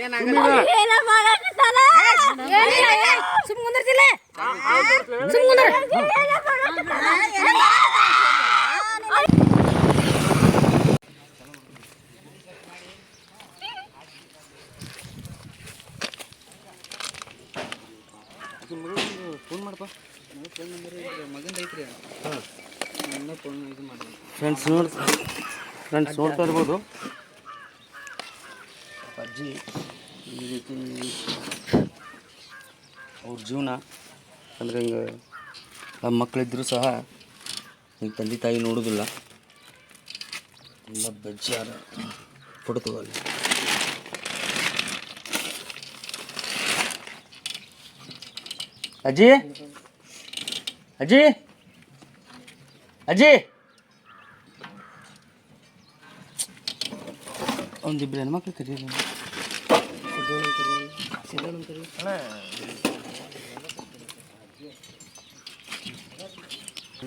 ಏನ ಮಾಡಕತ್ತಾನ? ಸುಮ್ ಕುಂದ್ರತಿಲ್ಲ? ಸುಮ್ ಕುಂದ್ರ. ಫೋನ್ ಮಾಡಪ್ಪ ಫೋನ್ ನಂಬರ್ ಮಗಂದ ಐತ್ರಿ ಫೋನ್ ಇದು ಮಾಡಿ ಫ್ರೆಂಡ್ಸ್ ನೋಡ್ ಫ್ರೆಂಡ್ಸ್ ನೋಡ್ತಾ ಇರ್ಬೋದು ಈ ರೀತಿ ಅವ್ರ ಜೀವನ ಅಂದರೆ ಹಿಂಗೆ ನಮ್ಮ ಮಕ್ಕಳಿದ್ದರೂ ಸಹ ಹಿಂಗೆ ತಂದೆ ತಾಯಿ ನೋಡೋದಿಲ್ಲ. ತುಂಬ ಬೆಜ್ಜಾರ ಪಡ್ತವ ಅಲ್ಲಿ ಅಜ್ಜಿ? ಅಜ್ಜಿ? ಅಜ್ಜಿ? ಒಂದಿಬ್ರು ಹೆಣ್ಮಕ್ಳು ಕರೀರಿ.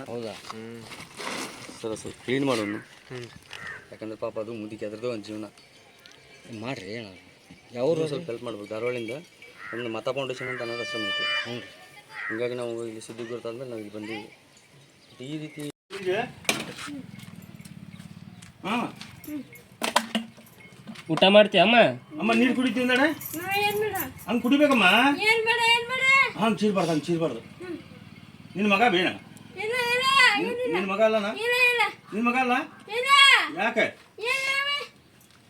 ಹೌದಾ? ಸರ, ಸರ್. ಕ್ಲೀನ್ ಮಾಡೋನು ಯಾಕಂದ್ರೆ ಪಾಪ ಅದು ಮುದಿಕೆ ಅದ್ರದ್ದು ಒಂದು ಜೀವನ. ಮಾಡ್ರಿ ಯಾವ್ದು ಸ್ವಲ್ಪ ಹೆಲ್ಪ್ ಮಾಡ್ಬೇಕು ಧಾರವಾಡಿಂದ ಒಂದು ಮತ ಫೌಂಡೇಶನ್ ಅಂತ ಅನ್ನೋದು ಅಷ್ಟೇ ಐತಿ. ಹ್ಞೂ ಹಿಂಗಾಗಿ ನಾವು ಇಲ್ಲಿ ಸುದ್ದಿ ಗೊತ್ತಾದ್ಮೇಲೆ ನಾವು ಇಲ್ಲಿ ಬಂದೀವಿ. ಈ ರೀತಿ ಹಾಂ ಊಟ ಮಾಡ್ತೀಯ ಅಮ್ಮ? ಅಮ್ಮ ನೀರು ಕುಡಿತೀವಿ ನಡೆ ಹಂಗೆ ಕುಡಿಬೇಕಮ್ಮ? ಹಂಗೆ ಚೀರ್ಬಾರ್ದು ಹಂಗೆ ಚೀರ್ಬಾರ್ದು. ನಿನ್ನ ಮಗ ಬೇಡ. ನಿನ್ನ ಮಗ ಅಲ್ಲನ ನಿನ್ನ ಮಗ ಅಲ್ಲ? ಯಾಕೆ.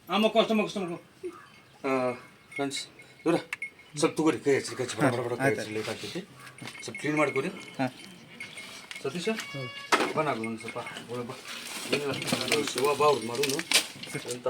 ಆ ಮಕ್ಕಳು ಅಷ್ಟು ಮಕ್ಕಳು ಫ್ರೆಂಡ್ಸ್ ಇವ್ರ ಸ್ವಲ್ಪ ತಗೋರಿ ಕೈ ಹಚ್ಚಿ ಕಚ್ಚಿ ಬಡ ಬಡ ಬಡ ಕೈ ಹಚ್ಚಿ ಲೇಟ್ ಆಗ್ತೈತಿ. ಸ್ವಲ್ಪ ಕ್ಲೀನ್ ಮಾಡ್ಕೊರಿ. ಹಾಂ. ಸತೀಶ ಬನ್ನಾಗು ಒಂದು ಸ್ವಲ್ಪ ಒಳಗೆ ಬಾ ಏನಿಲ್ಲ ಶಿವ ಬಾ ಅವ್ರು ಮಾಡೋನು ಏನು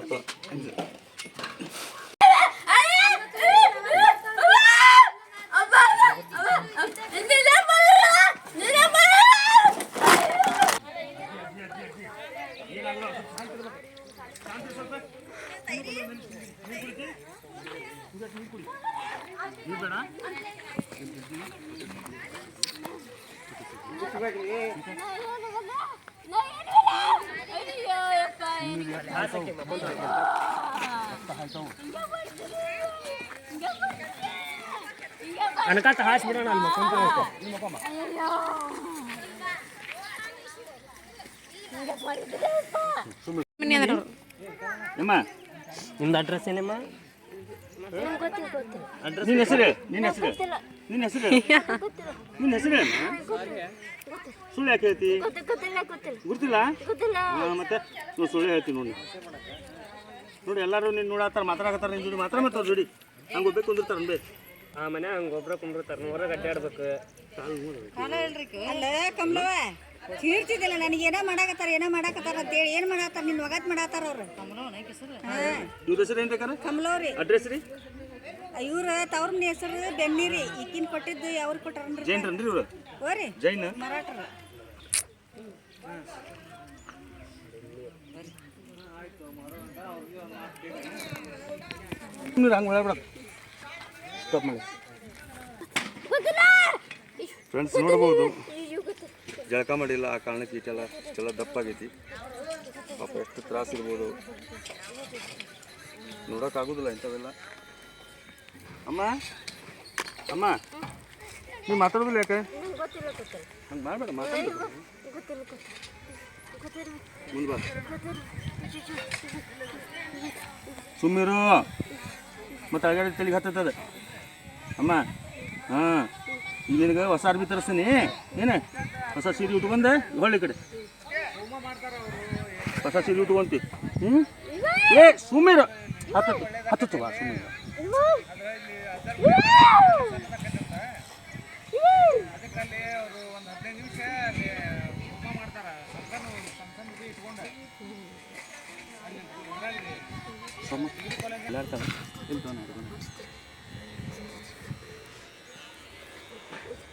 ತಪ್ಪ ಅನಕಾತ ಹಾಸ್ಬಿಡೋಣ ಅಲ್ಲಿ ನಿಮ್ಮ ನಿಮ್ದು ಅಡ್ರೆಸ್ ಏನಮ್ಮ ನಿನ್ನ ಹೆಸರು ನಿನ್ನ ಹೆಸರು ನಿನ್ನ ಹೆಸರು ನಿನ್ನ ಹೆಸರು ಸುಳ್ಳು ಯಾಕೆ ಹೇಳ್ತಿ ಗುರ್ತಿಲ್ಲ ಹಾಂ ಮತ್ತೆ ನೀವು ಸುಳ್ಳು ಹೇಳ್ತೀನಿ ನೋಡಿ ನೋಡಿ ಎಲ್ಲರೂ ನಿನ್ನ ನೋಡತ್ತಾರ ಮಾತಾಡಕತ್ತಾರ ನಿನ್ನ ಜೋಡಿ ಮಾತ್ರ ಮಾತಾಡ ಜೋಡಿ ಹಂಗೆ ಹೋಗ್ಬೇಕು ಅಂದಿರ್ತಾರ ಅನ್ಬೇ ಆ ಮನೆ ಹಂಗೆ ಗೊಬ್ಬರ ಕುಂಬಿರ್ತಾರ ಹೊರಗೆ ಅಡ್ಡಾಡ್ಬೇಕು. ಅಲ್ಲ ಕಮಲವ ಚೀರ್ತಿದ್ದಿಲ್ಲ ನನಗೆ ಏನೋ ಮಾಡಾಕತ್ತಾರ ಏನೋ ಮಾಡಾಕತ್ತಾರ ಅಂತೇಳಿ ಏನು ಮಾಡಾತ್ತಾರ ನಿನ್ನ ಒಗತ್ ಮಾಡಾತ್ತಾರ ಅವ್ರು. ಇವ್ರ ಹೆಸರು ಏನು ಬೇಕಾರೆ? ಕಮಲವ್ರಿ ಅಡ್ರೆಸ್ ರೀ? ಇವ್ರ ತವ್ರನ ಹೆಸರು ಬೆನ್ನಿರಿ ಈಕಿನ ಕೊಟ್ಟಿದ್ದು ಯಾವ್ರು ಕೊಟ್ಟಾರನ್ರಿ ಜೈನ್ರನ್ರಿ ಇವ್ರು? ಓರಿ ಜೈನ್? ಮರಾಠರ. ಹಂಗೆ ಒಳಗೆ ಸ್ಟಾಪ್ ಮಾಡಿ ಫ್ರೆಂಡ್ಸ್ ನೋಡ್ಬೋದು. ಜಳಕ ಮಾಡಿಲ್ಲ, ಆ ಕಾರಣಕ್ಕೆ ಈಟೆಲ್ಲ ಇಷ್ಟೆಲ್ಲ ದಪ್ಪಾಗೈತಿ. ಪಾಪ ಎಷ್ಟು ತ್ರಾಸಿರ್ಬೋದು ನೋಡೋಕ್ಕಾಗೋದಿಲ್ಲ ಇಂಥವೆಲ್ಲ. ಅಮ್ಮ ಅಮ್ಮ, ನೀವು ಮಾತಾಡೋದಿಲ್ಲ ಯಾಕೆ? ಹಂಗೆ ಮಾಡಬೇಡ ಮಾತಾಡೋದು ಮುಂದೆ ಸುಮ್ಮಿರು. ಮತ್ತೆ ಅಳಗಾಡಿ ತಲೆಗೆ ಹತ್ತದ ಅಮ್ಮ, ಹಾಂ. ಈಗ ನಿನಗೆ ಹೊಸ ಅರ್ಬಿ ತರಿಸ್ತೀನಿ. ಏನು? ಹೊಸ ಸೀರೆ ಉಟ್ಕೊಂಡೆ? ಹೊಳ್ಳಿ ಕಡೆ. ಹೊಸ ಸೀರೆ ಉಟ್ಕೊಂತಿ. ಹ್ಞೂ ಏ, ಸುಮೀರ. ಹತ್ತತ್ತು. ಹತ್ತತ್ತು ಬಾ ಎಲ್ಲ ಸಮ. ಎಲ್ಲ ಇರ್ತಾವೆ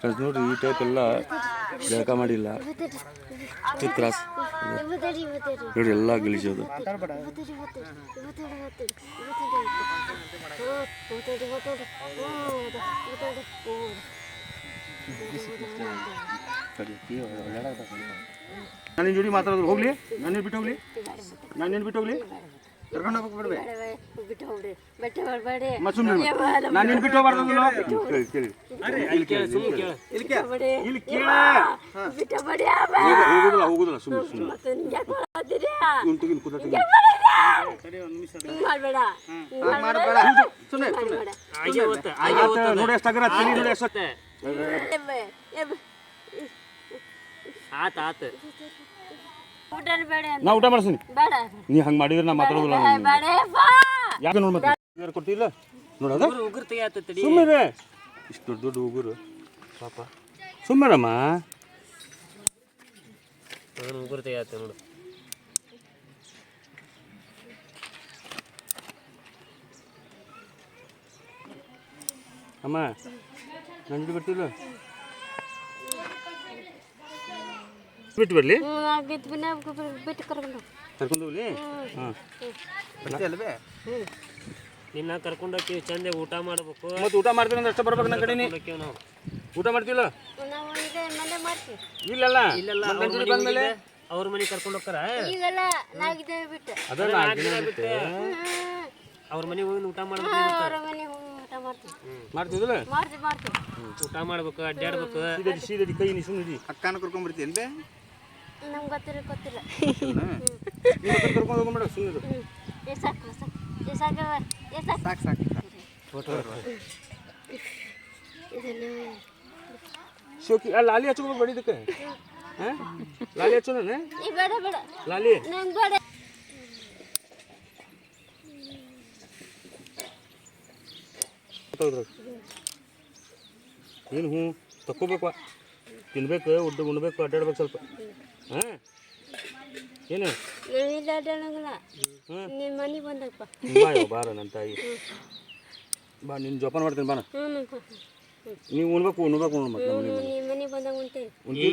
ಫ್ರೆಂಡ್ಸ್ ನೋಡ್ರಿ, ಈ ಟೈಪ್ ಎಲ್ಲ ಜಳಕ ಮಾಡಿಲ್ಲ. ಕ್ರಾಸ್ ನೋಡಿ ಎಲ್ಲ ಗಿಳಿಸೋದು ನಾನು ನಿನ್ನ ಜೋಡಿ ಮಾತಾಡೋದು, ಹೋಗ್ಲಿ. ನಾನು ನಿನ್ನ ಬಿಟ್ಟು ಹೋಗ್ಲಿ. ನಾನು ನಿನ್ನ ಬಿಟ್ಟು ಹೋಗ್ಲಿ. ಕರ್ಕೊಂಡು ಬಿಟ್ಟು ಬಟ್ಟೆ ಮಾಡಬೇಡಿ ನಾನು ನಿನ್ನ ಬಿಟ್ಟು ಹೋಗ್ಬಾರ್ದು ಕೇಳಿ ಕೇಳಿ. ಇಲ್ಲಿ ಕೇಳಿ ಇಲ್ಲಿ ಕೇಳಿ. ಇಲ್ಲಿ ಕೇಳ. ಬಿಟ್ಟು ಬಡಿ ಹೋಗುದಿಲ್ಲ ಹೋಗುದಿಲ್ಲ ಸುಮ್ಮನೆ ಸುಮ್ಮನೆ ಮತ್ತೆ ನಿಂಗೆ ಯಾಕೆ ಮಾಡತ್ತೀರಿ ಇವ್ನು ತೆಗಿನ್ ಕೂತ ತೆಗಿನ್. ಹಿಂಗ್ ಮಾಡಬೇಡ. ಸುಮ್ಮನೆ ಆತ ನೋಡಿ ಎಷ್ಟು ಅಗರ ತಲಿ ನೋಡಿ ಎಷ್ಟು ಆತ ಆತ. ಊಟ ಬೇಡ ನಾ ಊಟ ಮಾಡ್ತೀನಿ ಬೇಡ. ನೀ ಹಂಗೆ ಮಾಡಿದ್ರೆ ನಾ ಮಾತಾಡೋದಿಲ್ಲ ನಾನು. ಬೇಡ ಬಾ. ಯಾಕೆ ನೋಡಿ ಮತ್ತೆ? ಉಗುರು ತಡಿ ಸುಮ್ಮನೆ ಇಷ್ಟು ದೊಡ್ಡ ದೊಡ್ಡ ಉಗುರು. ಪಾಪ. ಸುಮ್ಮರಮ್ಮ ನಾನು ಉಗುರು ತೆಗಿಯಾತ ನೋಡು. ಅಮ್ಮ ನಂಜು ಬರ್ತಿಲ್ಲ ಬಿಟ್ಟು ಬರಲಿ. ಬಿಟ್ಟು ಕರ್ಕೊಂಡು ಕರ್ಕೊಂಡು ಹೋಗ್ಲಿ? ಹಾಂ. ನಿನ್ನ ಕರ್ಕೊಂಡೋಗಿ ಚಂದ ಊಟ ಮಾಡ್ಬೇಕು. ಮತ್ತೆ ಊಟ ಮಾಡ್ತೀನಿ ಅಂದ್ರೆ ಅಷ್ಟೇ ಬರ್ಬೇಕು ನನ್ನ ಕಡೆನೇ. ಹೋಗ್ತೀವಿ ನಾವು ಊಟ ಮಾಡ್ತಿಲ್ಲ ಮಾಡ್ತೀವಿ. ಇಲ್ಲಲ್ಲ? ಇಲ್ಲೆಲ್ಲ ಬಂದ್ಮೇಲೆ? ಅವ್ರ ಮನೆಗೆ ಕರ್ಕೊಂಡು ಹೋಗ್ತಾರ? ಅದ ಅವ್ರ ಮನೆಗೆ ಹೋಗಿ ಊಟ ಮಾಡ್ಬೇಕು ಅವರ ಮನೆ ಹೋಗಿ ಊಟ ಮಾಡ್ತೀವಿ. ಮಾಡ್ತೀವಿ ಮಾಡ್ತೀವಿ. ಮಾಡ್ಬೇಕು ಅಡ್ಡಾಡ್ಬೇಕು ಸೀದಡಿ ಕೈ ನೀ ಅಕ್ಕನ ನಮ್ಗೆ ಗೊತ್ತಿಲ್ಲ. ಗೊತ್ತಿಲ್ಲ? ಸುಮ್ಮನೆ ಎಷ್ಟು ಸಾಕು ಸಾಕು. ಸಾಕು ಇದನ್ನು ಶೋಕಿ ಆ ಲಾಲಿ ಹಚ್ಕೋಬೇಕು ಬೇಡ ಇದಕ್ಕೆ. ಹಾಂ? ಲಾಲಿ ಹಚ್ಚೋಣ ಈ ಬೇಡ ಬೇಡ. ಲಾಲಿ? ನಂಗೆ ಬೇಡ. ಏನು ಹ್ಞೂ? ತಕ್ಕೋಬೇಕು ತಿನ್ಬೇಕು ಉಡ್ಡು ಉಣ್ಬೇಕು ಅಡ್ಡಾಡ್ಬೇಕು ಸ್ವಲ್ಪ. ಹಾಂ. ಏನು? ಅಡ್ಡಾಡಂಗಿಲ್ಲ ನಿಮ್ಮ ಮನೆಗೆ ಬಂದಪ್ಪ. ಬಾರ ನನ್ನ ತಾಯಿ ಬಾ ನಿನ್ನ ಜೋಪಾನ ಮಾಡ್ತೀನಿ ಬಾನ. ಹ್ಞೂ ನೀವು ಉಣ್ಬೇಕು ಉಣ್ಬೇಕು ಉಣ್ಣು ಮತ್ತೆ ನಮ್ಮ ಮನೆಗೆ ನಿಮ್ಮ ಮನೆಗೆ ಬಂದಾಗ ಉಂಟೇವಿ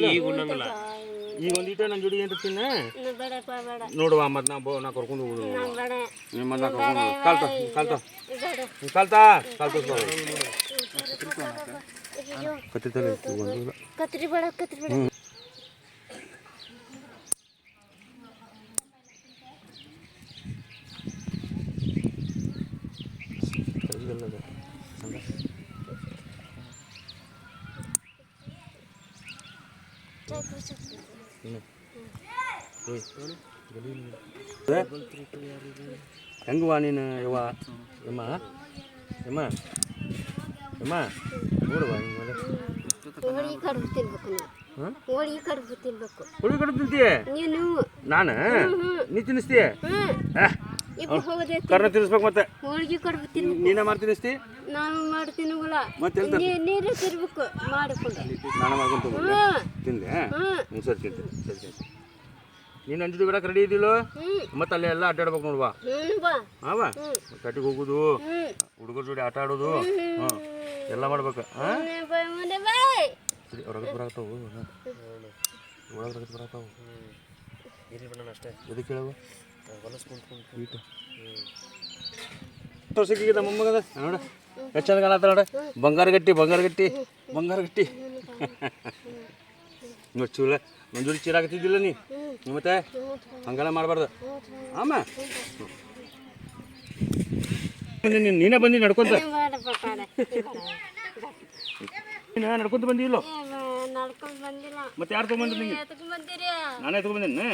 ಈಗ ಉಣ್ಣಂಗಿಲ್ಲ ಈಗ ಒಂದೀಟ ನನ್ನ ಜೋಡಿ ಏನು ತಿನ್ನ ನಾ ಬೇಡಪ್ಪ ಬೇಡ. ನೋಡುವ ಮತ್ತೆ ನಾ ಬೋ ನಾ ಕರ್ಕೊಂಡು ಹೋಗುದು ನಂಗೆ ಬೇಡ. ನಿಮ್ಮ ಕರ್ಕೊಂಡು ಕಲ್ತ ಕಲ್ತ. ಬೇಡ. ಕತ್ರಿ ಬೇಡ ಕತ್ರಿ ಬೇಡ. ಹೆಂಗವ್ವ ನೀನು ಯವ್ವ? ಯಮ್ಮ? ಯಮ್ಮ? ಯಮ್ಮ? ನೋಡುವ ಹಿಂಗೆ ಹೋಳಿಗೆ ಕಡುಬು ತಿನ್ಬೇಕು ನೀವು. ಕಡ್ದು ತಿನ್ಬೇಕು. ಹುಡುಗ ಕಡೆ ತಿಂತೀಯ? ನಾನು? ನೀ ತಿನ್ನಿಸ್ತೀಯ? ಕರ್ನ ತಿನ್ನಿಸ್ಬೇಕು ಮತ್ತೆ? ಹೋಳಿಗೆ ಕಡುಬು ತಿನ್ಬೇಕು ನೀನೇ ಮಾಡಿ ತಿನ್ನಿಸ್ತಿ ನಾನು ಮಾಡ್ತೀನಿಲ್ಲ ಮತ್ತೆ ನೀರು ತಿರ್ಬೇಕು ಮಾಡಿಕೊಂಡು. ನಾನು ಮಾಡ್ಕೊಂಡು ತಿಂದೆ ಹ್ಞೂ ಸರಿ ತಿಂತೀನಿ ಸರಿ ತಿಂತೀನಿ. ನೀನು ಜೊತೆ ಬಿಡಕ್ಕೆ ರೆಡಿ ಇದ್ದಿಲ್ಲ ಮತ್ತೆ ಅಲ್ಲೇ ಎಲ್ಲ ಅಡ್ಡಾಡ್ಬೇಕು ನೋಡುವ ಹಾವ ಕಟ್ಟಿಗೆ ಹೋಗುದು. ಹುಡುಗರ ಜೋಡಿ ಆಟ ಆಡೋದು. ಹ್ಞೂ ಎಲ್ಲ ಮಾಡ್ಬೇಕು. ಹಾಂ? ಸರಿ ಹೊರಗೆ ಬರಾಕ್ತಾವು ಒಳಗೆ ಬಿಡೋಣ ಅಷ್ಟೇ. ಎದಕ್ಕೆ ಕೇಳವು ಹೊಲಸ್ ಕುಂತ್ಕೊಂಡು ನಮ್ಮ ಮೊಮ್ಮಗದ ನೋಡ. ಎಷ್ಟು ಚಂದ ಕಾಣತ್ತ ನೋಡ. ಬಂಗಾರ ಗಟ್ಟಿ ಬಂಗಾರ ಗಟ್ಟಿ ಬಂಗಾರ ಗಟ್ಟಿ. ನೋಡಿ ಚೂಲ ನನ್ನ ಜೋಡಿ ಚೀರಾಕತ್ತಿದ್ದಿಲ್ಲ ನೀ. ಮತ್ತೆ ಹಂಗೆಲ್ಲ ಮಾಡಬಾರ್ದು. ಆಮ. ನೀನ್- ನೀನೇ ಬಂದಿ ನಡ್ಕೊಂತ. ನೀನು ನಡ್ಕೊಂತ ಬಂದಿಲ್ಲೋ? ನಡ್ಕೊಂಡು ಬಂದಿಲ್ಲ. ಮತ್ತೆ ಯಾರು ತಗೊಂಡ್ ನಿಂಗೆ ಎತ್ಕೊಂಡ್ ಬಂದಿರಿ ನಾನೇ ತೊಗೊಂಬಂದೇನೆ?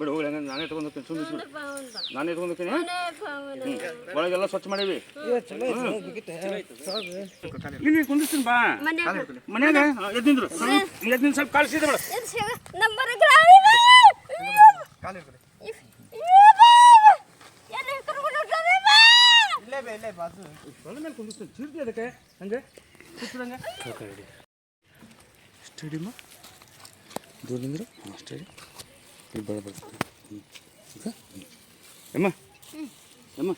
ಬಿಡು ಹೋಗ್ಲಿ ಹಂಗೆ ನಾನೇ ತೊಗೊಂಡೋಗ್ತೀನಿ ಸುಮ್ಮನೆ ಬಿಡು ನಾನೇ ತೊಗೊಂಡೋಗ್ತೀನಿ ಒಳಗೆಲ್ಲ ಸ್ವಚ್ಛ ಮಾಡೀವಿ. ಇಲ್ಲಿ ಕುಂದಿಸ್ತೀನಿ ಬಾ. ಮನ್ಯಾಗ? ಎದ್ದಿಂದ್ರು ಎದ್ದಿನ ಸ್ವಲ್ಪ ಕಾಲು ಇಲ್ಲೇ ಇಲ್ಲೇ ಮೇಲೆ ಕುಂದಿಸ್ತೀನಿ ಚೀರ್ತಿ ಅದಕ್ಕೆ? ಹಂಗೆ? ಕೂತ್ರಂಗೆ ಸ್ಟೇಡಿಯಮ್ಮ? ದೂರ ನಿಂದ್ರು ಹಾಂ ಸ್ಟೇಡಿಯಂ. ಇಲ್ಲಿ ಬಳ ಬರ್ತದೆ ಹ್ಞೂ ಎಮ್ಮ? ಎಮ್ಮ?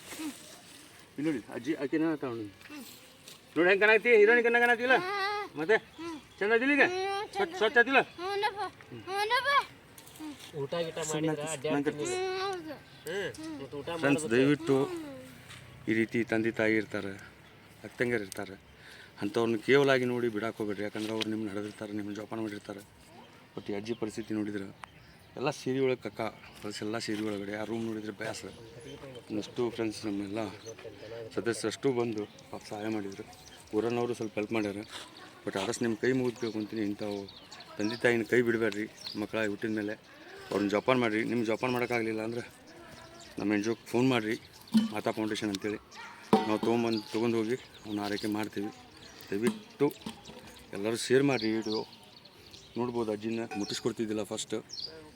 ಇಲ್ಲಿ ನೋಡಿ ಅಜ್ಜಿ ಆಕೆ ತಗೊಂಡು ನೋಡಿ ಹೆಂಗೆ ಕಣಾಗ್ತಿ ಹೀರೋನಿ ಕಣ್ಣ ಕಣಾಗ್ತಿಲ್ಲ ಮತ್ತೆ? ಚಂದ ಅದಿಲ್ಲ ಈಗ? ಸ್ವಚ್ಛ ಸ್ವಚ್ಛ ಆತಿಲ್ಲ ಊಟ ಗೀಟ ಮಾಡಿದ್ರ ಹೌದು ಊಟ ಫ್ರೆಂಡ್ಸ್ ದಯವಿಟ್ಟು ಈ ರೀತಿ ತಂದೆ ತಾಯಿ ಇರ್ತಾರೆ ಅಕ್ಕಂಗರು ಇರ್ತಾರೆ. ಅಂಥವ್ರನ್ನ ಕೇವಲಾಗಿ ನೋಡಿ ಬಿಡಕ್ಕೆ ಹೋಗ್ಬೇಡ್ರಿ ಯಾಕಂದ್ರೆ ಅವ್ರು ನಿಮ್ಮನ್ನ ನಡೆದಿರ್ತಾರೆ ನಿಮ್ಮನ್ನ ಜೋಪಾನ ಮಾಡಿರ್ತಾರೆ. ಬಟ್ ಅಜ್ಜಿ ಪರಿಸ್ಥಿತಿ ನೋಡಿದ್ರೆ ಎಲ್ಲ ಸೀರೆ ಒಳಗೆ ಕಕ್ಕ ಎಲ್ಲ ಸೀರೆ ಒಳಗಡೆ, ಆ ರೂಮ್ ನೋಡಿದ್ರೆ ಬೇಸರ ಇನ್ನಷ್ಟು ಫ್ರೆಂಡ್ಸ್ ನಮ್ಮೆಲ್ಲ ಸದಸ್ಯರಷ್ಟು ಬಂದು ಸಹಾಯ ಮಾಡಿದರು. ಊರನ್ನವರು ಸ್ವಲ್ಪ ಹೆಲ್ಪ್ ಮಾಡ್ಯಾರ. ಬಟ್ ಆದಷ್ಟು ನಿಮ್ಮ ಕೈ ಮುಗಿದ್ಬೇಕು ಅಂತೀನಿ. ಇಂಥವು ತಂದೆ ತಾಯಿನ ಕೈ ಬಿಡಬೇಡ್ರಿ. ಮಕ್ಕಳ ಹುಟ್ಟಿದ ಮೇಲೆ ಅವ್ರನ್ನ ಜೋಪಾನ ಮಾಡಿರಿ. ನಿಮ್ಮ ಜೋಪಾನ ಮಾಡೋಕ್ಕಾಗಲಿಲ್ಲ ಅಂದ್ರೆ ನಮ್ಮ ಎನ್ ಫೋನ್ ಮಾಡಿರಿ. ಮಾತಾ ಫೌಂಡೇಶನ್ ಅಂತೇಳಿ. ನಾವು ತೊಗೊಂಬಂದು, ತೊಗೊಂಡು ಹೋಗಿ ಅವ್ನ ಆರೈಕೆ ಮಾಡ್ತೀವಿ. ದಯವಿಟ್ಟು ಎಲ್ಲರೂ ಶೇರ್ ಮಾಡಿ ವಿಡಿಯೋ ನೋಡ್ಬೋದು ಅಜ್ಜಿನ ಮುಟ್ಟಿಸ್ಕೊಡ್ತಿದ್ದಿಲ್ಲ ಫಸ್ಟ್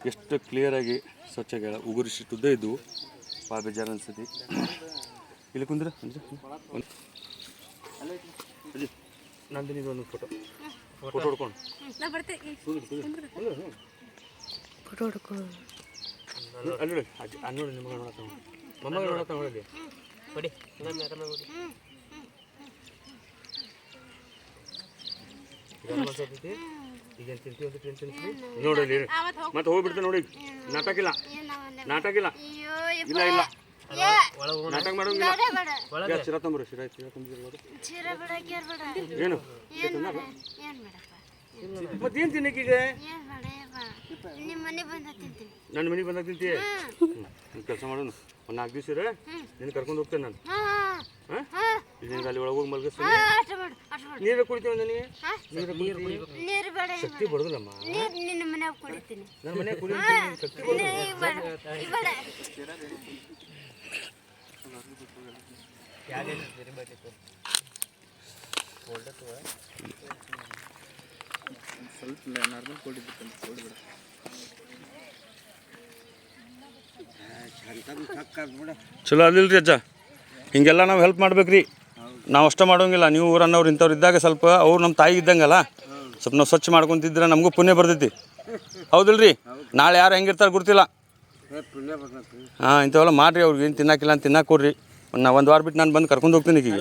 ಎಷ್ಟು ಕ್ಲಿಯರಾಗಿ ಸ್ವಚ್ಛಾಗಿ ಉಗುರಿಸಿಟ್ಟು ಉದ್ದ ಇದ್ದವು ಭಾಳ ಬೇಜಾರು ಅನ್ಸತಿ ಇಲ್ಲಿ ಕುಂದ್ರೆ. ಅಂದ್ರೆ? ಅಜ್ಜಿ ನಂದಿನಿ ಒಂದು ಫೋಟೋ ಫೋಟೋ ಹೊಡ್ಕೊಂಡು. ಅಲ್ಲಿ ನೋಡಿ ಅಜ್ಜಿ ಅಲ್ಲಿ ನೋಡಿ ನಿಮಗೆ ನೋಡತ್ತ ಮೊಮ್ಮಗ ನೋಡತ್ತ ಕೊಡಿ ಈಗೇನು ಟೆನ್ಷನ್ ನೋಡಲಿ ಮತ್ತೆ ಹೋಗ್ಬಿಡ್ತೇನೆ ನೋಡಿ. ನಾಟಕ ಇಲ್ಲ ನಾಟಕ ಇಲ್ಲ. ಇಲ್ಲ ನಾಟಕ ಮಾಡೋಂಗಿಲ್ಲ. ಶಿರ ತಂಬ್ರು ಶಿರ ಶಿರ ತಂಬಿರ್ಬೋದು ಏನು? ಮತ್ತೇನು ತಿನ್ನಕ್ಕೀಗ? ನನ್ನ ಮನೆಗೆ ಬಂದಾಗ ತಿಂತೀಯ? ಕೆಲಸ ಮಾಡೋಣ. ಒಂದು ನಾಲ್ಕು ದಿವಸ ಇರ. ನಿನ್ನ ಕರ್ಕೊಂಡು ಹೋಗ್ತೇನೆ ನಾನು. ಅಲ್ಲಿ ಒಳಗೆ ಹೋಗಿ ನೀರು ಕುಡಿತೀವಿ ಅಂದ್ರೆ ನೀ? ನೀರು ಕುಡಿತೀವಿ. ನೀರು ಬೇಡ ಏನ್ ಶಕ್ತಿ ಬರೋದಿಲ್ಲಮ್ಮ ಬೇಡ. ನಿನ್ನ ಮನ್ಯಾಗ ಕುಡಿತೀನಿ. ನನ್ನ ಮನೆ ಕುಡಿತೀನಿ ಶಕ್ತಿ ಬರೋದು ನೀರ್ ಬೇಡ ಈ ಬೇಡ. ಸ್ವಲ್ಪ ನಾರ್ಮಲ್ ಕೊಡಿದ್ದು ಕೊಡ್ಬಿಡ ಚಲೋ ಅದಿಲ್ಲ ರೀ ಅಜ್ಜ. ಹಿಂಗೆಲ್ಲ ನಾವು ಹೆಲ್ಪ್ ಮಾಡ್ಬೇಕ್ರಿ. ನಾವು ಅಷ್ಟೇ ಮಾಡೋಂಗಿಲ್ಲ. ನೀವು ಊರನ್ನವ್ರು ಇಂಥವ್ರು ಇದ್ದಾಗ ಸ್ವಲ್ಪ ಅವ್ರು ನಮ್ಮ ತಾಯಿ ಇದ್ದಂಗಲ್ಲ? ಸ್ವಲ್ಪ ನಾವು ಸ್ವಚ್ಛ ಮಾಡ್ಕೊತಿದ್ರೆ ನಮಗೂ ಪುಣ್ಯ ಬರ್ತೈತಿ. ಹೌದಿಲ್ಲ ರೀ ನಾಳೆ ಯಾರು ಹೆಂಗಿರ್ತಾರೆ ಗೊತ್ತಿಲ್ಲ ಹಾಂ ಇಂಥವೆಲ್ಲ ಮಾಡಿರಿ ಅವ್ರಿಗೆ ಏನು ತಿನ್ನಾಕಿಲ್ಲ ಅಂತ ತಿನ್ನಾಕ ಕೊಡ್ರಿ. ನಾ ಒಂದು ವಾರ ಬಿಟ್ಟು ನಾನು ಬಂದು ಕರ್ಕೊಂಡು ಹೋಗ್ತೀನಿ ಈಗ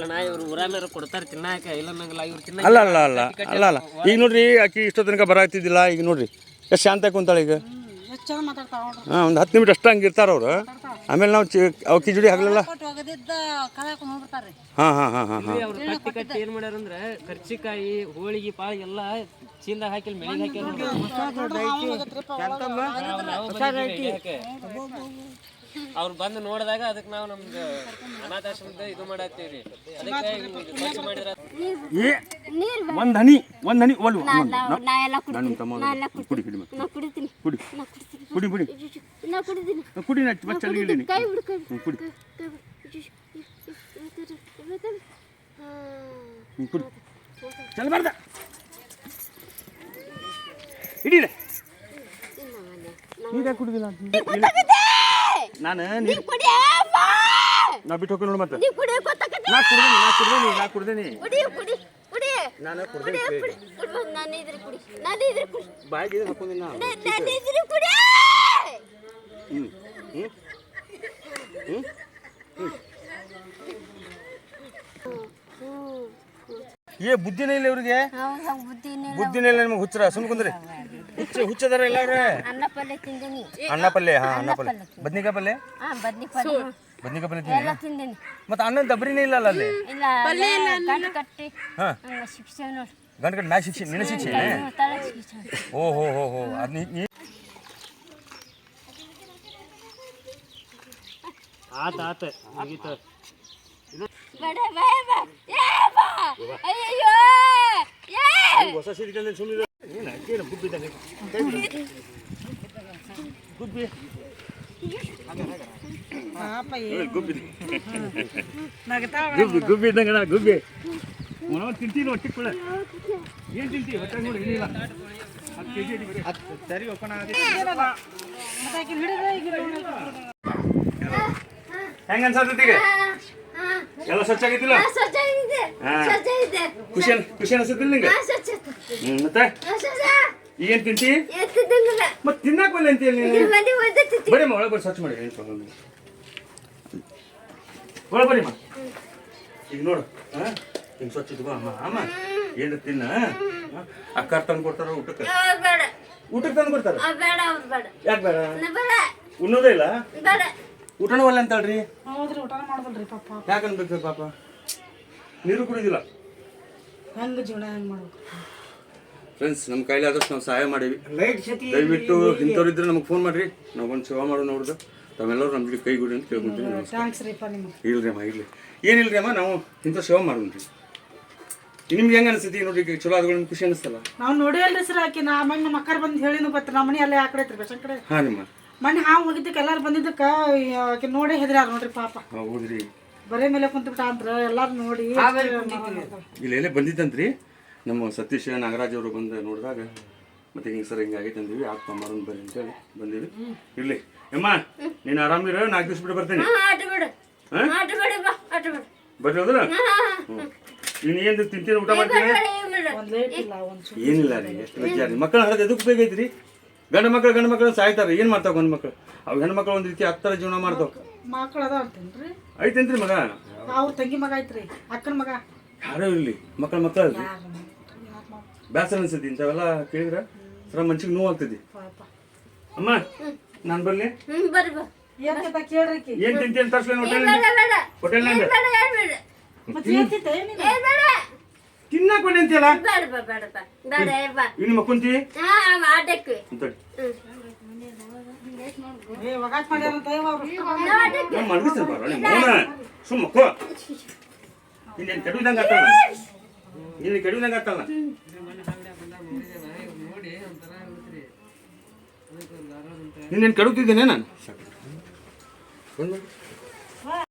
ಅಲ್ಲ ಅಲ್ಲ ಅಲ್ಲ ಅಲ್ಲ ಅಲ್ಲ ಈಗ ನೋಡ್ರಿ ಆಕಿ ಇಷ್ಟೋ ತನಕ ಬರಾಕ್ತಿದ್ದಿಲ್ಲ ಈಗ ನೋಡ್ರಿ ಎಷ್ಟು ಶಾಂತ ಕುಂತಾಳೆ ಈಗ. ಹಾಂ ಒಂದು ಹತ್ತು ನಿಮಿಷ ಅಷ್ಟು ಹಂಗೆ ಇರ್ತಾರೆ ಅವ್ರು ಆಮೇಲೆ ನಾವು ಚಿ ಅವ್ ಕಿಚಡಿ ಹಗಲೆಲ್ಲ ಹೋಗದಿದ್ದ ಕಳ್ಯಾಕೊಂಡು ಹೋಗ್ಬಿಡ್ತಾರೆ ಹಾಂ ಹಾಂ ಹಾಂ ಹಾಂ ಹಾಂ ಅವ್ರು ಕಟ್ಟಿ ಕಟ್ಟಿ ಏನ್ ಮಾಡ್ಯಾರ ಅಂದ್ರೆ ಕರ್ಚಿಕಾಯಿ ಹೋಳಿಗೆ ಪಾಳಿಗೆ ಎಲ್ಲ ಚೀಲ ಹಾಕಿಲ್ಲ ಹಾಕಿ ಅವ್ರು ಬಂದು ನೋಡಿದಾಗ ಅದಕ್ಕೆ ನಾವು ನಮ್ದು ಅನಾಥಾಶ್ರಮದ ಇದು ಮಾಡಾತೀವಿ ಅದಕ್ಕೆ ಹಿಂಗ್ ಮಾಡಿದ್ರ ಏ ಒಂದು ಹನಿ ಒಂದು ಹನಿ ಒಲ್ವ ನಾನು ತಮ್ಮ ಕುಡಿ ಕುಡಿ. ಕುಡಿ ಕುಡಿತೀನಿ ಕುಡಿ ಕುಡಿ. ನಾ ಕುಡಿತೀನಿ. ಕುಡಿ ಮತ್ತೆ ಕೈ ಬಿಡು ಕೈ ಬಿಡು ಕುಡಿ ಬಿಡು ಕುಡಿ. ಚಲ ಹಿಡೀರೆ ನೀರು ಕುಡಿದಿಲ್ಲ ನಾನು ನೀರು ನಾ ಬಿಟ್ಟು ಹೋಗಿ ನೋಡಿ ಮತ್ತೆ. ನಾ ಕುಡ್ದೇನಿ ನಾ ಕುಡ್ದೇನಿ ನಾ ಕುಡ್ದೇನಿ. ಕುಡಿ ಕುಡಿ ಕುಡಿ. ನಾನು ಕುಡಿ ಕುಡ್ದೇನಿ ಕುಡಿ ಕುಡಿ. ನಾನು ಇದ್ರೆ ಕುಡಿ. ನಾನು ಇದ್ರೆ ಕುಡಿ ಬಾಯಿಗೆ ಹಾಕೊಂಡಿನಿ ನಾ ನಾನು ಇದ್ರೆ ಕುಡಿ ಹ್ಞೂ ಹ್ಞೂ ಹ್ಞೂ ಏ ಬುದ್ಧಿನೇ ಇಲ್ಲ ಇವ್ರಿಗೆ ಹೌದು ಬುದ್ಧಿನೇ ಬುದ್ಧಿನೇ ಇಲ್ಲ ನಿಮಗೆ ಹುಚ್ಚರ ಸುಮ್ ಕುಂದ್ರಿ ಹುಚ್ಚ ಹುಚ್ಚದಾರ ಎಲ್ಲ ಅವ್ರೆ ಅನ್ನ ಪಲ್ಯ ತಿಂದೀನಿ ಅನ್ನ ಪಲ್ಯ ಹಾ ಅನ್ನ ಪಲ್ಯ ಬದ್ನಿಕಾಯಿ ಪಲ್ಯ ಹಾ ಬದ್ನಿ ಪಲ್ಯ ಬದ್ನಿಕಾಯಿ ಪಲ್ಯ ಎಲ್ಲ ತಿನ್ನಿ ತಿಂದೀನಿ ಮತ್ತೆ ಅನ್ನ ದಬ್ರಿನೇ ಇಲ್ಲ ಅಲ್ಲ ಅಲ್ಲಿ ಇಲ್ಲ ಕಟ್ಟಿ ಕಟ್ಟಿ ಹಾ ಹಂಗ ಶಿಕ್ಷೆ ನೋಡಿ ಗಂಡ ಗಂಡ ನಾ ಶಿಕ್ಷೆ ನಿನ್ನ ಶಿಕ್ಷೆ ತಲೆ ಶಿಕ್ಷೆ ಓ ಹೋ ಹೋ ಹೋ ಅದು ನೀ ಆತ ಆತ ಮುಗೀತ ಬೇಡ ಬೇಡ ಏ ಬಾ ಅಯ್ಯೋ ಏ ಹೊಸ ಸೀರೆ ತಂದೆ ಸುಮ್ಮನೆ ಏನು ಏನು ಗುಬ್ಬಿ ಇದ್ದಂಗೆ ಕೈ ಬಿಡು. ಗುಬ್ಬಿ ಏ, ಗುಬ್ಬಿ ಗುಬ್ಬಿ ಗುಬ್ಬಿ ಇದ್ದಂಗೆ ಅದ, ಗುಬ್ಬಿ ನಾವು ತಿಂತೀವಿ ಹೊಟ್ಟೆ ಕೂಡ ಏನು ತಿಂತೀವಿ ಹೊಟ್ಟೆ ನೋಡಿ ಏನಿಲ್ಲ ಹತ್ತು ಕೆ ಜಿ ಸರಿ ಓಪನ್ ಹೆಂಗ ಅನ್ಸತ್ತೈತಿ ಈಗ ಎಲ್ಲ ಸ್ವಚ್ಛ ಆಗೈತಿಲ್ಲ ಖುಷಿ ಖುಷಿ ಅನ್ಸತ್ತಿಲ್ಲ ನಿಂಗೆ? ಸ್ವಚ್ಛ ಮತ್ತೆ? ಈಗೇನ್ ಈಗೇನು ತಿಂತಿ? ಮತ್ತೆ ತಿನ್ನಾಕ ಬಂದೆ ಮನೆ ಒದ್ದತ್ತಿತ್ತು ಬರೀ ಒಳಗೆ ಬರ್ರಿ ಸ್ವಚ್ಛ ಮಾಡಿ ಏನು ಇಲ್ಲ. ಒಳಗೆ ಬರ್ರಿ ಮಾ. ಈಗ ನೋಡು ಹಾಂ ಹಿಂಗೆ ಸ್ವಚ್ಛ ಇದ್ವಾ? ಅಮ್ಮ ಅಮ್ಮ ಏನು ತಿನ್ನ? ಅಕ್ಕ ತಂದು ಕೊಡ್ತಾರ ಊಟಕ್ಕೆ? ಊಟಕ್ಕೆ ತಂದು ಕೊಡ್ತಾರ? ಯಾಕೆ ಬೇಡ? ಉಣ್ಣೋದೇ ಇಲ್ಲ? ಊಟನೂ ಒಳ್ಳೆ ಅಂತಳ್ರಿ ಹೌದ್ರಿ ಊಟ ಮಾಡೋದಲ್ರಿ ಪಾಪ. ಯಾಕೆ ಅನ್ಬೇಕು ಪಾಪ? ನೀರು ಕುಡಿದಿಲ್ಲ? ಹೆಂಗೆ ಜೀವನ ಹೆಂಗೆ ಮಾಡ್ಬೇಕು? ಫ್ರೆಂಡ್ಸ್ ನಮ್ಮ ಕೈಲಿ ಆದಷ್ಟು ನಾವು ಸಹಾಯ ಮಾಡೀವಿ. ದಯವಿಟ್ಟು ಇಂಥವ್ರು ಇದ್ರೆ ನಮಗೆ ಫೋನ್ ಮಾಡ್ರಿ. ನಾವು ಒಂದು ಸೇವಾ ಮಾಡೋ ನೋಡ್ದು. ತಾವೆಲ್ಲರೂ ಜೊತೆ ಕೈಗೂಡಿ ಅಂತ ಕೇಳ್ಕೊಂತೀನಿ ಥ್ಯಾಂಕ್ಸ್ ನಿಮ್ಗೆ. ಇಲ್ರಿ ಅಮ್ಮ ಇಲ್ಲಿ ಏನಿಲ್ರಿ ಅಮ್ಮ ನಾವು ಇಂಥ ಸೇವಾ ಮಾಡೋಣ್ರಿ ನಿಮ್ಗೆ ಹೆಂಗೆ ಅನಿಸ್ತೈತಿ? ನೋಡ್ರಿ ಈಗ ಚಲೋ ಆದ್ರೆ ನಿಮ್ಗೆ ಖುಷಿ ಅನಿಸ್ತಲ್ಲ? ನಾವು ನೋಡಿ ಅಲ್ರಿ ಸರ್ ಆಕಿ ನಾ ಆಮೇಲೆ ನಮ್ಮ ಅಕ್ಕಾರ ಬಂದು ಹೇಳಿನು ಬತ್ತ ನಮ್ಮ ಮನೆ ಅಲ್ಲೇ ಆ ಕಡೆ ಐತ್ರಿ ಕಡೆ. ಹಾಂ ನಿಮ್ಮ ಮೊನ್ನೆ ಹಾವು ಹೋಗಿದ್ದಕ್ಕೆ ಎಲ್ಲಾರು ಬಂದಿದ್ದಕ್ಕೆ ಆಕೆ ನೋಡಿ ಹೆದ್ರ್ಯಾರ ನೋಡ್ರಿ ಪಾಪ. ಹೌದ್ರಿ. ಬರೇ ಮೇಲೆ ಕುಂತ್ಬಿಟ್ಟ ಅಂತ ಎಲ್ಲಾರು ನೋಡಿ ಇಲ್ಲ ಎಲ್ಲೇ ಬಂದಿದ್ದಂತ್ರಿ. ನಮ್ಮ ಸತೀಶ್ ನಾಗರಾಜ್ ಅವರು ಬಂದು ನೋಡಿದಾಗ ಮತ್ತೆ ಹಿಂಗೆ ಸರ್ ಹಿಂಗೆ ಆಗೈತೆ ಅಂದಿವಿ. ಆತ್ಮ ಮಾರೋನ್ ಬರ್ರಿ ಅಂತೇಳಿ ಬಂದಿವಿ ಇರ್ಲಿ. ಅಮ್ಮ ನೀನು ಆರಾಮಿರ ನಾಲ್ಕು ದಿವಸ ಬಿಟ್ಟು ಬರ್ತೇನೆ. ಬರ್ರಿ ಹೌದ್ರ? ನೀನು ಏನು ತಿಂತೀನಿ ಊಟ ಮಾಡ್ತೀನಿ ಒಂದ್ ಲೇಟ್ ಇಲ್ಲ ಒಂದ್ ಸು ಏನಿಲ್ಲ ರೀ ಎಷ್ಟು ವಿಚಾರ ಮಕ್ಕಳು ಹರಿದು ಎದಕ್ಕೆ ಬೇಕೈತ್ರಿ ಗಂಡು ಮಕ್ಳು ಗಂಡು ಮಕ್ಳು ಸಾಯ್ತಾರೆ. ಏನು ಮಾಡ್ತಾವ ಗಂಡು ಮಕ್ಳು? ಅವು ಹೆಣ್ಣು ಮಕ್ಳು ಒಂದು ರೀತಿ ಹತ್ತರ ಜೀವನ ಮಾಡ್ತಾವ. ಮಕ್ಳು ಅಂತೇನ್ರಿ? ಐತೇನ್ರಿ ಮಗ? ಅವ್ರ ತಂಗಿ ಮಗ ಐತ್ರಿ. ಅಕ್ಕನ ಮಗ? ಯಾರೋ ಇರಲಿ. ಮಕ್ಕಳು ಮಕ್ಕಳು ಅಲ್ರಿ. ಬೇಸರ ಅನ್ಸತಿ ಇಂಥವೆಲ್ಲ ಕೇಳಿದ್ರೆ? ಸರ ಮನ್ಸಿಗೆ ನೋವು ಆಗ್ತೈತಿ ಅಮ್ಮ ನಾನು ಬರ್ಲಿ? ಏನ್ ತಿಂತೀನಿ ತರ್ಸ್ಲೇನು ಹೋಟೆಲ್ ಹೋಟೆಲ್ ತಿನ್ನಾಕ ಬನ್ನಿ ಅಂತೀಯಲ್ಲ? ಬೇಡ ಇನ್ನು ಮಕ್ಕೊಂತಿ ಹಾ ಆಟಕ್ಕೆ ಅಂತೇಳಿ ಏ ಒಗಾಟ್ ಮಾಡ್ಯಾರಂತ ಇವ ಅವ್ರು. ನಮ್ಮ ಮನ್ಗಿಸ್ತಾನೆ ಬರೋಣ ಮೌನ ಸುಮ್ಮ ಮಕ್ಕೋ ಇನ್ನೇನು ಆಗ್ತಾನ ನೀನು ಕೆಡುದಂಗೆ ಆಗ್ತಾನ ನಿನ್ನೇನು ಕೆಡುತ್ತಿದ್ದೇನೆ ನಾನು?